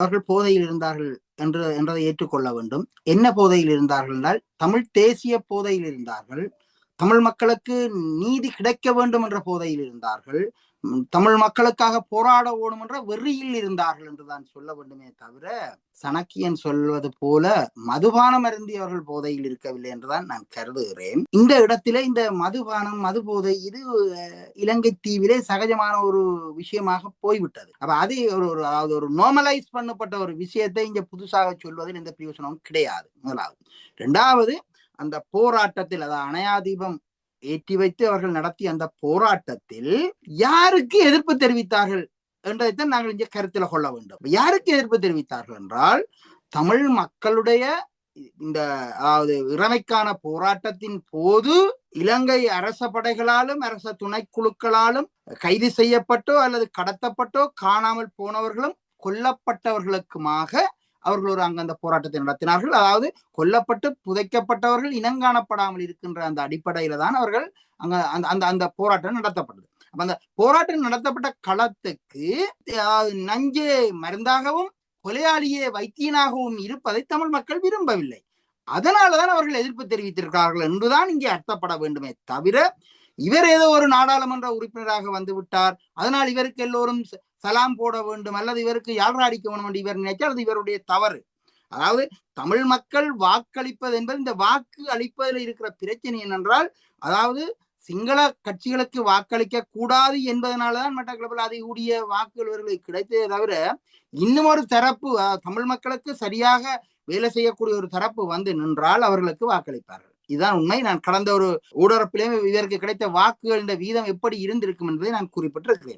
அவர்கள் போதையில் இருந்தார்கள் என்று என்றதை ஏற்றுக்கொள்ள வேண்டும். என்ன போதையில் இருந்தார்கள் என்றால் தமிழ் தேசிய போதையில் இருந்தார்கள். தமிழ் மக்களுக்கு நீதி கிடைக்க வேண்டும் என்ற போதையில் இருந்தார்கள். தமிழ் மக்களுக்காக போராட ஓடும் என்ற வெறியில் இருந்தார்கள் என்றுதான் சொல்ல வேண்டுமே தவிர சனக்கியன் சொல்வது போல மதுபானம் அருந்தியவர்கள் போதையில் இருக்கவில்லை என்றுதான் நான் கருதுகிறேன். இந்த இடத்திலே இந்த மதுபானம் மது போதை இது இலங்கை தீவிலே சகஜமான ஒரு விஷயமாக போய்விட்டது. அப்ப அது ஒரு ஒரு அதாவது ஒரு நார்மலைஸ் பண்ணப்பட்ட ஒரு விஷயத்தை இங்க புதுசாக சொல்வதில் எந்த பிரயோசனமும் கிடையாது. முதலாவது. இரண்டாவது அந்த போராட்டத்தில் அதாவது அணையாதீபம் ஏற்றி வைத்து அவர்கள் நடத்திய அந்த போராட்டத்தில் யாருக்கு எதிர்ப்பு தெரிவித்தார்கள் என்றதைத்தான் நாங்கள் இங்கே கருத்தில் கொள்ள வேண்டும். யாருக்கு எதிர்ப்பு தெரிவித்தார்கள் என்றால் தமிழ் மக்களுடைய இந்த அதாவது இறைமைக்கான போராட்டத்தின் போது இலங்கை அரச படைகளாலும் அரச துணைக்குழுக்களாலும் கைது செய்யப்பட்டோ அல்லது கடத்தப்பட்டோ காணாமல் போனவர்களும் கொல்லப்பட்டவர்களுக்குமாக அவர்கள் ஒரு அங்க அந்த போராட்டத்தை நடத்தினார்கள். அதாவது கொல்லப்பட்டு புதைக்கப்பட்டவர்கள் இனங்காணப்படாமல் இருக்கின்ற அந்த அடிப்படையில தான் அவர்கள் அங்க அந்த அந்த அந்த போராட்டம் நடத்தப்பட்டது. அப்ப அந்த போராட்டம் நடத்தப்பட்ட களத்துக்கு நஞ்சே மருந்தாகவும் கொலையாளியே வைத்தியனாகவும் இருப்பதை தமிழ் மக்கள் விரும்பவில்லை. அதனாலதான் அவர்கள் எதிர்ப்பு தெரிவித்திருக்கிறார்கள் என்றுதான் இங்கே அர்த்தப்பட வேண்டுமே தவிர இவர் ஏதோ ஒரு நாடாளுமன்ற உறுப்பினராக வந்து விட்டார் அதனால் இவருக்கு எல்லோரும் சலாம் போட வேண்டும் அல்லது இவருக்கு யாழ்ரா அடிக்க வேண்டும் என்று இவர் நினைத்தால் அது இவருடைய தவறு. அதாவது தமிழ் மக்கள் வாக்களிப்பது என்பது இந்த வாக்கு அளிப்பதில் இருக்கிற பிரச்சனை என்னென்றால் அதாவது சிங்கள கட்சிகளுக்கு வாக்களிக்க கூடாது என்பதனாலதான் மட்டக்களப்பில் அதிகூடிய வாக்குகள் இவர்களுக்கு கிடைத்ததே தவிர இன்னும் ஒரு தரப்பு தமிழ் மக்களுக்கு சரியாக வேலை செய்யக்கூடிய ஒரு தரப்பு வந்து நின்றால் அவர்களுக்கு வாக்களிப்பார்கள். இதுதான் உண்மை. நான் கடந்த ஒரு ஊடரப்பிலேயும் இதற்கு கிடைத்த வாக்குகள் இந்த வீதம் எப்படி இருந்திருக்கும் என்பதை நான் குறிப்பிட்டிருக்கிறேன்.